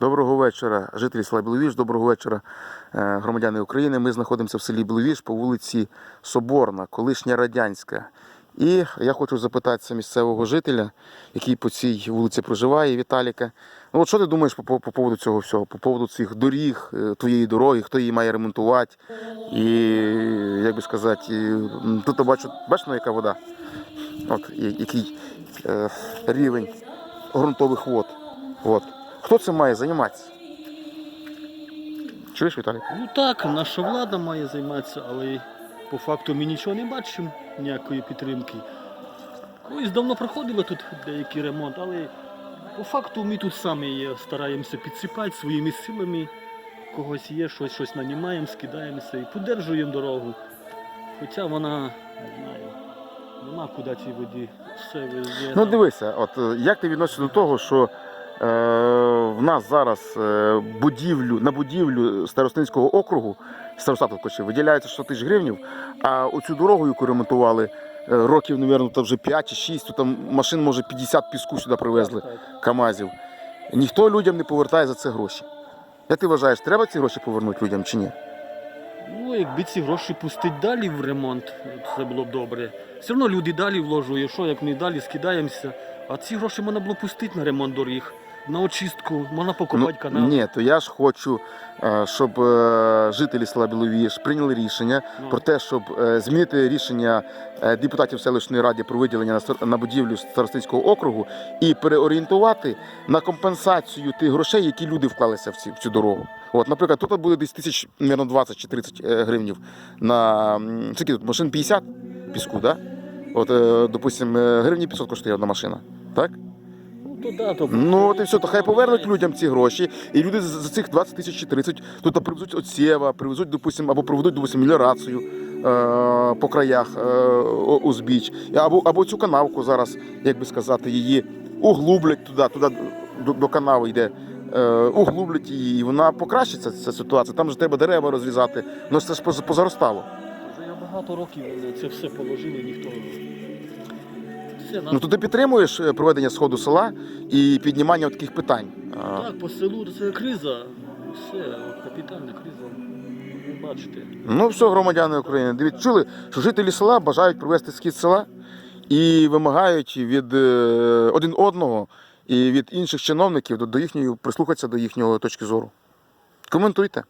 Доброго вечора, жителі села Біловіж, доброго вечора, е, громадяни України. Ми знаходимося в селі Біловіж по вулиці Соборна, колишня радянська. І я хочу запитатися місцевого жителя, який по цій вулиці проживає, Віталіка. Ну от що ти думаєш по, по, по поводу цього всього, по поводу цих доріг, е, твоєї дороги, хто її має ремонтувати? І як би сказати, тут бачу, бачиш, яка вода? От який е, рівень ґрунтових вод. От. Хто цим має займатися? Чуєш, Віталій? Ну так, наша влада має займатися, але по факту ми нічого не бачимо, ніякої підтримки. Колись давно проходили тут деякий ремонт, але по факту ми тут самі стараємося підсипати своїми силами. Когось є, щось, щось нанімаємо, скидаємося і подержуємо дорогу. Хоча вона, не знаю, нема куди цій воді. Все везде. Ну дивися, от е, як ти відносишся до того, що в нас зараз е, будівлю, на будівлю Старостинського округу, старостату хоче, виділяється 100 тисяч гривень, а оцю дорогу, яку ремонтували е, років, мабуть, то вже 5 чи 6, то там машин може 50 піску сюди привезли. КАМАЗів. Ніхто людям не повертає за це гроші. Як ти вважаєш, треба ці гроші повернути людям чи ні? Ну, якби ці гроші пустити далі в ремонт, це було б добре. Все одно люди далі вложують, що як ми далі скидаємося. А ці гроші можна було пустити на ремонт доріг, на очистку, можна покопати канал. Ну, ні, то я ж хочу, е, щоб е, жителі села Біловіж прийняли рішення Ну, про те, щоб е, змінити рішення депутатів селищної ради про виділення на будівлю Старостинського округу і переорієнтувати на компенсацію тих грошей, які люди вклалися в, цю дорогу. От, наприклад, тут буде десь тисяч, мабуть, 20 чи 30 е, гривнів на скільки тут машин 50 піску, да? От, допустим, е, гривні 500 коштує одна машина. Так? Ну, то. Ну от і все, то хай повернуть людям ці гроші, і люди за за цих 20 тисяч чи 30 тут привезуть отсєва, привезуть, допустим, або проведуть, допустим, меліорацію е, по краях е, о- узбіч, або, або цю канавку зараз, як би сказати, її углублять туди, туди до, до канави йде. е, Углублять її, і вона покращиться ця ситуація. Там же треба дерева розрізати. Ну це ж поз- позаростало. Вже я багато років це все положили, ніхто. Ну то ти підтримуєш е, проведення сходу села і піднімання таких питань. Е, Так, по селу це криза. Все, капітальна криза. Ви бачите. Ну, все, громадяни України, дивіться, чули, що жителі села бажають провести схід села і вимагають від е, один одного і від інших чиновників до, до їхньої прислухатися до їхньої точки зору. Коментуйте.